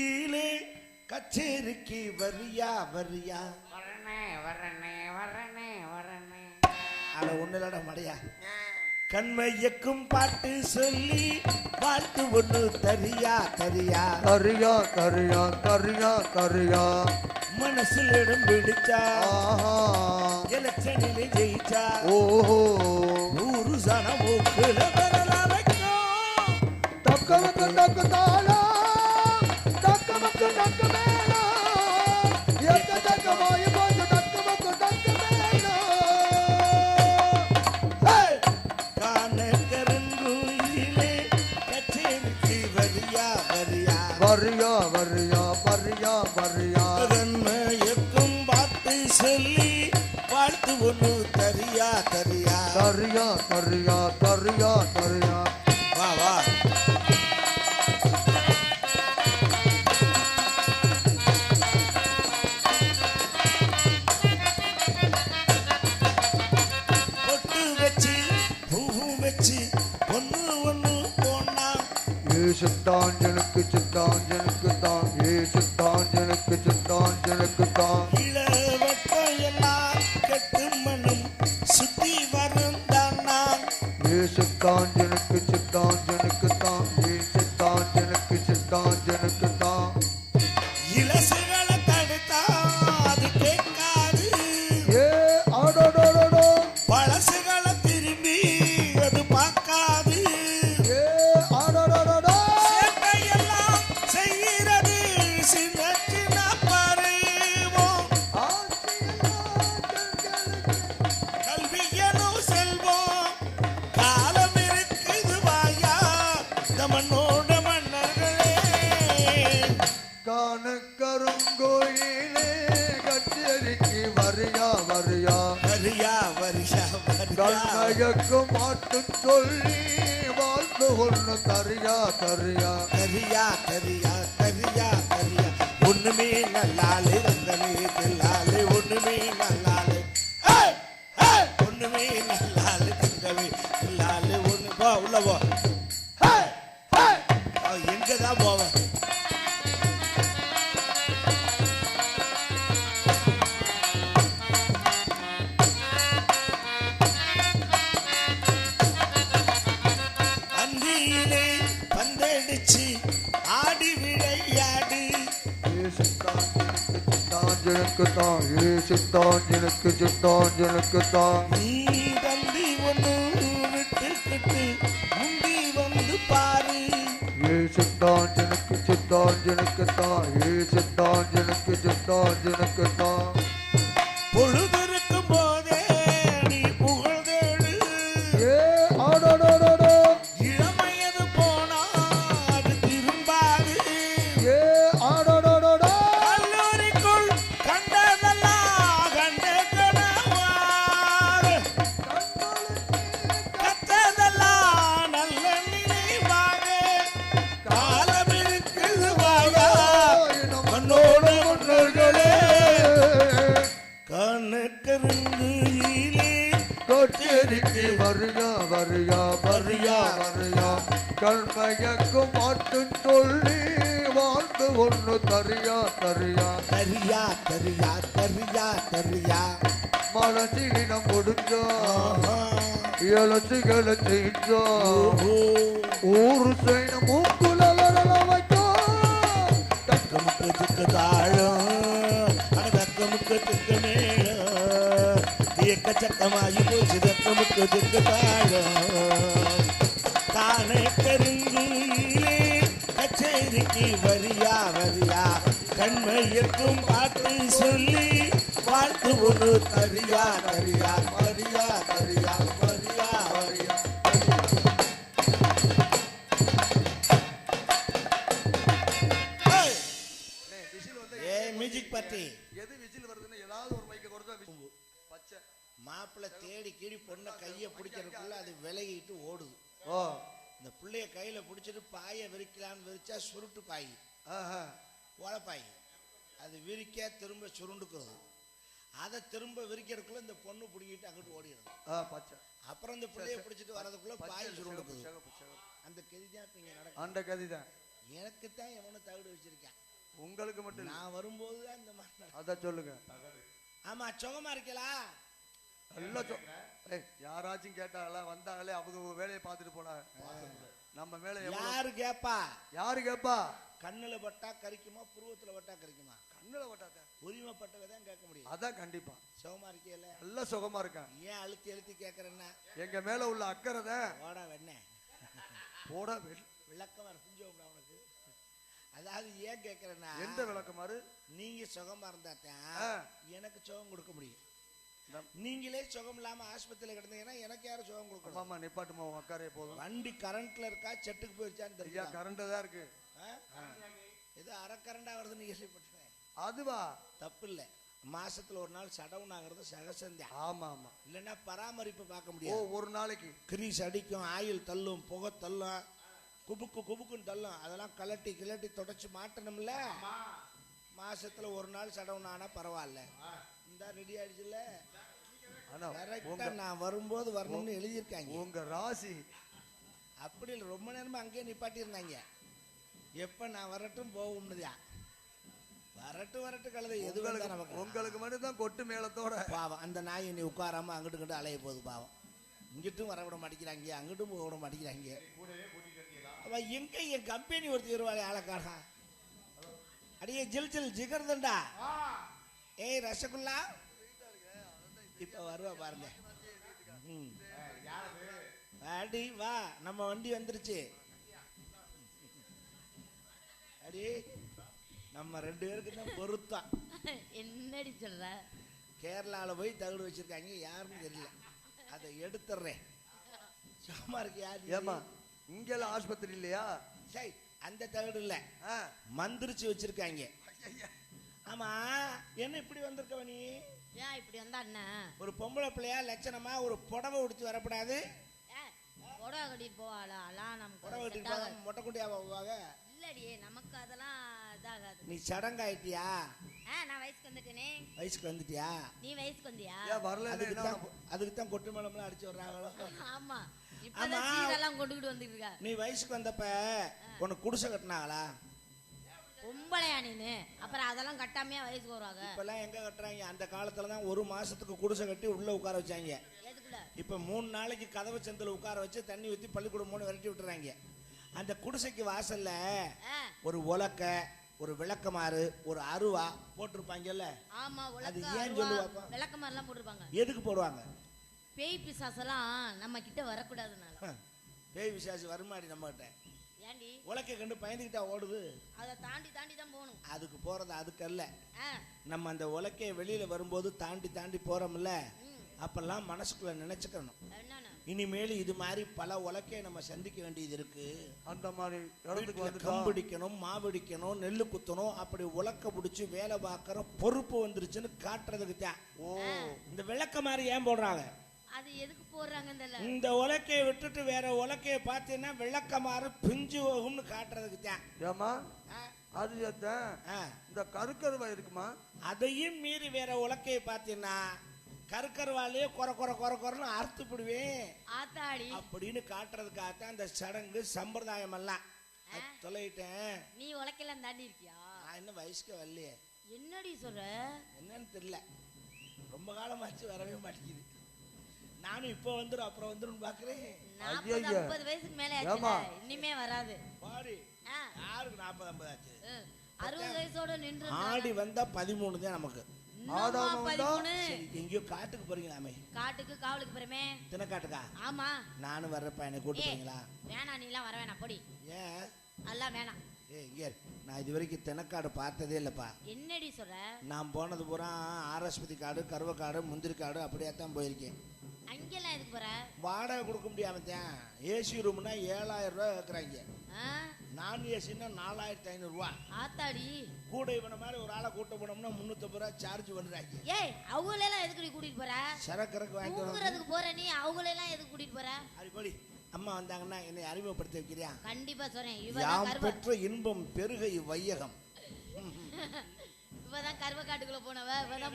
கீழே கச்சேரிக்கு வரியா வரியா? வரனே வரனே வரனே வரனே அட ஒண்ணுலட மடையா. கண்மையக்கும் பாட்டு சொல்லி பாட்டு ஒண்ணு தரியா தரியா? கரியா கரியா கரியா கரியா மனசுல இடம் பிடிச்சா எலெக்ஷனிலே ஜெயிச்சா? ஓஹோ. நூறு சனம் மூக்குல தக்கு தாளா வாழ்த்து ஒண்ணு தரியா தரியா. கரியா கரியா கரியா கரியா வா வா. சித்தாஞ்சனுக்கு சித்தாஞ்சனுக்கு சித்தாஞ்சனுக்கு சித்தாஞ்சனுக்கு தான் வரியா மாட்டு சொல்லி வாழ்ந்து ஒன்று தரியா தரியா. தரியா தரியா தரியா தரியா. ஒண்ணுமே நல்லாலே ரந்தனே தில்லாலே ஒண்ணுமே நல்லாலே. ஒண்ணுமே நல்லாலே தங்கமே தில்லாலே ஒண்ணு போ உள்ள போ எங்கதான் போவேன் எனக்கு தான் ஏ சித்தான் எனக்கு சித்தான் எனக்கு தான். நீ தம்பி ஒண்ணு விட்டுக்கிட்டு முந்தி வந்து பாரு. வரியா வரியா வரியா வரியா. கண்மயக்கும் மாட்டு சொல்லி வாழ்த்து ஒன்று தரியா தரியா. கரியா கரியா கரியா கரியா மனசிலினம் கொடுத்தா இலசுகளை செய்தா ஓஹோ. ஊரு செய்ய மூக்குல வைக்கா தக்கமுக்கு திக்கு தாழம் எக்கச்சக்கமாகி போச்சு தக்கமுக்கு திக்கு தாழம் தானே கருங்குயிலே கச்சேரிக்கு வரியா வரியா. கண்மையக்கும் பாட்டு சொல்லி வாழ்த்து ஒன்று தரியா தரியா வரியா தரியா வரியா வரியா மாப்பிள்ளை தேடி கீடி பொண்ணை கையை பிடிக்கிறதுக்குள்ள அது விலகிட்டு ஓடுது. ஓ. இந்த பிள்ளைய கையில பிடிச்சிட்டு பாயை விரிக்கலான்னு விரிச்சா சுருட்டு பாய். ஓலப்பாய். அது விரிக்க திரும்ப சுருண்டுக்கிறது. அதை திரும்ப விரிக்கிறதுக்குள்ள இந்த பொண்ணு பிடிக்கிட்டு அங்கிட்டு ஓடிடுது. அப்புறம் இந்த பிள்ளைய பிடிச்சிட்டு வரதுக்குள்ள பச்சை பாய் சுருண்டுக்குது. அந்த கெதி தான் இப்ப இங்க நடக்கும் அந்த கதி தான் எனக்கு தான் எவனும் தவிடு வச்சிருக்கேன். உங்களுக்கு மட்டும். நான் வரும்போது தான் இந்த மாதிரி. அத சொல்லுங்க. ஆமா சுகமா இருக்கலாம் நல்லா சொ யாராச்சும் கேட்டாங்களா வந்தாங்களே அவங்க வேலையை பார்த்துட்டு போனாங்க. நம்ம மேல யாரு கேப்பா? யாரு கேப்பா? கண்ணுல பட்டா கறிக்குமா புருவத்துல பட்டா கறிக்குமா கண்ணுல ஓட்டாத உரிமைப்பட்டவை தான் கேட்க முடியும். அதான் கண்டிப்பா. சுகமா இருக்கியல நல்ல சுகமா இருக்கேன். ஏன் அழுத்தி அழுத்தி கேட்கறேன்னா எங்க மேல உள்ள அக்கறை தான் ஓடா வெண்ணே. போட வெள்- விளக்கமா புரிஞ்சோம்டா உனக்கு. அதாவது ஏன் கேட்கறேன்னா எந்த விளக்கமாறு? நீங்க சுகமா இருந்தாத்தான். எனக்கு சுகம் கொடுக்க முடியும். நீங்களே சுகம் இல்லாம ஆஸ்பத்திரியில கிடந்தீங்கன்னா எனக்கு யாரும் சுகம் கொடுக்கணும்? ஆமா நிப்பாட்டுமா அக்கறையே போதும். வண்டி கரண்ட்ல இருக்கா? செட்டுக்கு போயிருச்சான்னு ஐயா தெரியா கரண்ட் தான் இருக்கு. ஏதோ அரை கரண்டா வருதுன்னு கேள்விப்பட்டேன் அதுவா? தப்பு இல்ல மாசத்துல ஒரு நாள் சடவுன் ஆகிறது சகசந்தான் ஆமா ஆமா. இல்லைன்னா பராமரிப்பு பார்க்க ஓ முடியாது. ஒரு நாளைக்கு. கிரீஸ் அடிக்கும் ஆயில் தள்ளும் புகை தள்ளும் குபுக்கு குபுக்குன்னு தள்ளும். அதெல்லாம் கலட்டி கிளட்டி தொடச்சு மாட்டணும்ல? மாசத்துல ஒரு நாள் சடவுன் ஆனா பரவாயில்ல இந்த ரெடி ஆயிடுச்சுல்ல? ஆனா கரெக்டா நான் வரும்போது வரணும்னு எழுதியிருக்காங்க. உங்க ராசி. அப்படி இல்லை ரொம்ப நேரமா அங்கேயே நிப்பாட்டி இருந்தாங்க எப்ப நான் வரட்டும் போகும்னுதா. வரட்டும் வரட்டும் கழுதை எது உங்களுக்கு வந்தா நமக்கு. உங்களுக்கு மட்டும் தான் கொட்டு மேளத்தோட. பாவம் அந்த நாய் நீ உட்காராம அங்கிட்டு இங்கிட்டு அலைய போகுது பாவம். இங்கிட்டும் வர விட மாட்டேங்கிறாங்க அங்கிட்டும் போக விட மாட்டேங்கிறாங்க. அவ எங்க என் கம்பெனி ஒருத்தி வருவாளே ஆளக்காரா அடியே ஜில் ஜில் ஜிகர்தண்டா. ஏய் ரசகுல்லா? இப்ப வருவா பாருங்க. அடி வா. நம்ம வண்டி வந்துருச்சு. அடி நம்ம ரெண்டு பேருக்கு தான் பொருத்தம். என்னடி சொல்ற? கேரளால போய் தகடு வச்சிருக்காங்க. யாருன்னு தெரியல. அதை எடுத்துடுறேன் சும்மா இருக்கு யாரு ஏமா இங்கெல்லாம் ஆஸ்பத்திரி இல்லையா? சை அந்த தகடு இல்ல. மந்திரிச்சு வச்சிருக்காங்க. ஆமா. என்ன இப்படி வந்திருக்கவ நீ? ஏன் இப்படி வந்தா என்ன ஒரு பொம்பளை பிள்ளையா லட்சணமா ஒரு புடவை உடுத்தி வரக்கூடாது. புடவை கட்டிட்டு போவாளா? அலாம் நமக்கு புடவை கட்டிட்டு மொட்டை குட்டியா போவாங்க இல்லடியே நமக்கு அதெல்லாம் இதாகாது. நீ சடங்காயிட்டியா? ஆ நான் வயசுக்கு வந்துட்டேனே. வயசுக்கு வந்துட்டியா? நீ வயசுக்கு வந்தியா? வரல அதுக்கு தான் அதுக்கு தான் கொட்டு மேளம்லாம் அடிச்சு வர்றாங்களோ ஆமா. இப்பதான் ஆமா. சீரெல்லாம் கொண்டுகிட்டு வந்துட்டு இருக்கா நீ வயசுக்கு வந்தப்ப உனக்கு குடிசை கட்டினாங்களா? அப்புறம் அதெல்லாம் கட்டாமையா வயசுக்கு வருவாங்க. இப்பெல்லாம் எங்க கட்டுறாங்க? அந்த காலத்துல தான் ஒரு மாசத்துக்கு குடிசை கட்டி உள்ள உட்கார வச்சாங்க. இப்ப மூணு நாளைக்கு கதவு செந்தில் உட்கார வச்சு தண்ணி ஊத்தி பள்ளிக்கூடம் மூணு விரட்டி விட்டுறாங்க. அந்த குடிசைக்கு வாசல்ல ஒரு உலக்க ஒரு விளக்கமாறு ஒரு அருவா போட்டிருப்பாங்கல்ல? ஆமா அது ஏன் சொல்லுவாப்பா? விளக்க மாதிரிலாம் போட்டிருப்பாங்க. எதுக்கு போடுவாங்க? பேய் பிசாசெல்லாம் நம்ம கிட்ட வரக்கூடாதுனால பேய் விசாசி வருமாடி நம்ம கிட்ட ஏண்டி? உலக்க கண்டு பயந்துக்கிட்டா ஓடுது. அதை தாண்டி தாண்டி தான் போகணும். அதுக்கு போறது அதுக்கல்ல. நம்ம அந்த உலக்கைய வெளியில வரும்போது தாண்டி தாண்டி போறோம்ல அப்பெல்லாம் மனசுக்குள்ள நினைச்சுக்கணும். இனிமேல் இது மாதிரி பல உலக்கையை நம்ம சந்திக்க வேண்டியது இருக்கு. அந்த மாதிரி இடத்துக்கு கம்பிடிக்கணும் மாவடிக்கணும் நெல்லு குத்தணும் அப்படி உலக்க பிடிச்சி வேலை பார்க்கற பொறுப்பு வந்துருச்சுன்னு காட்டுறதுக்கு தான். ஓ. இந்த விளக்க மாதிரி ஏன் போடுறாங்க? அது எதுக்கு போடுறாங்கன்னு தெரியல இந்த உலக்கையை விட்டுட்டு வேற உலக்கையை பார்த்தீங்கன்னா விளக்க மாதிரி பிஞ்சு போகும்னு காட்டுறதுக்கு தான். ஏமா ஆ, அது. இந்த கருக்கருவா இருக்குமா? அதையும் மீறி வேற உலக்கையை பார்த்தீங்கன்னா கருக்கருவாலேயே குறை குறை குறை குறைன்னு அறுத்து போடுவேன். ஆத்தாடி. அப்படின்னு காட்டுறதுக்காகத்தான் இந்த சடங்கு சம்பிரதாயம் எல்லாம் அது சொல்லிட்டேன் நீ உலக்கெல்லாம் தாண்டி இருக்கியா நான் இன்னும் வயசுக்கு வரலையே. என்னடி சொல்ற? என்னன்னு தெரியல. ரொம்ப காலமாச்சு வரவே மாட்டேங்குது. நானும் இப்போ வந்துடும் அப்புறம் வந்துடும் பாக்குறேன். நாற்பது வயசுக்கு மேல இனிமே வராது. பாடி ஆ, யாருக்கு நாற்பது ஐம்பது ஆச்சு? அறுபது வயசோட நின்று ஆடி வந்தா பதிமூணு தான் நமக்கு. எங்கேயோ காட்டுக்கு போறீங்களாமே காட்டுக்கு காவலுக்கு போறமே. தினக்காட்டுக்கா? ஆமா. நானும் வர்றப்ப என்னை கூட்டு போறீங்களா? வேணாம் நீ எல்லாம் வர வேணாம் பொடி. ஏன் வேணாம். ஏ இங்கே நான் இது வரைக்கும் தினக்காடு பார்த்ததே இல்லைப்பா. என்னடி சொல்ற? நான் போனது பூரா ஆரஸ்பதி காடு கருவக்காடு முந்திரி காடு அப்படியே தான் போயிருக்கேன். அங்கெல்லாம் எதுக்கு போற? வாடகை கொடுக்க முடியாம தான் ஏசி ரூம்னா ஏழாயிரம் ரூபாய் கேட்குறாங்க ஆ, நான் ஏசின்னா நாலாயிரத்தி ஐநூறுரூவா ஆத்தாடி. கூட இவன மாதிரி ஒரு ஆளை கூட்ட போனோம்னா முந்நூற்றம்பது ரூபா சார்ஜ் பண்ணுறாங்க ஏய் அவங்களெல்லாம் எதுக்கு நீ கூட்டிட்டு போற? சரக்கு வாங்கிட்டு வரோம் தூங்குறதுக்கு போற நீ அவங்களெல்லாம் எதுக்கு கூட்டிட்டு போற? அடிப்படி அம்மா வந்தாங்கன்னா என்னை அறிமுகப்படுத்தி வைக்கிறியா? கண்டிப்பா சொல்றேன் கருவ. பெற்ற இன்பம் பெருக வையகம். இவதான் கருவ காட்டுக்குள்ள. போனவ இவதான்